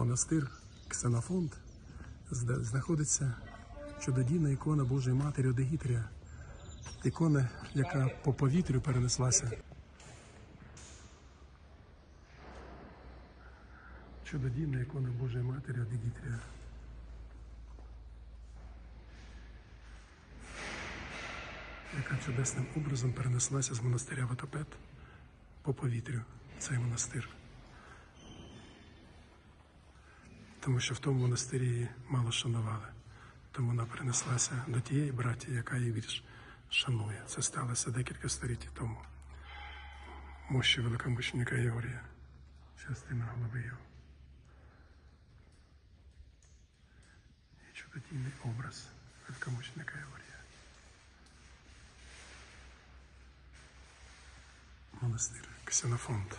монастир Ксенофонд, де знаходиться чудодійна ікона Божої Матері Одегітрія. Ікона, яка по повітрю перенеслася. Чудодійна ікона Божої Матері Одегітрія. яка чудесним образом перенеслася з монастиря Ватопет по повітрю цей монастир. Тому що в тому монастирі її мало шанували. Тому вона перенеслася до тієї браті, яка її більш шанує. Це сталося декілька століть тому. Мощі великомученика Єгорія, частина голови його. І чудодійний образ великомученика Єгорія. монастир Ксенофонд.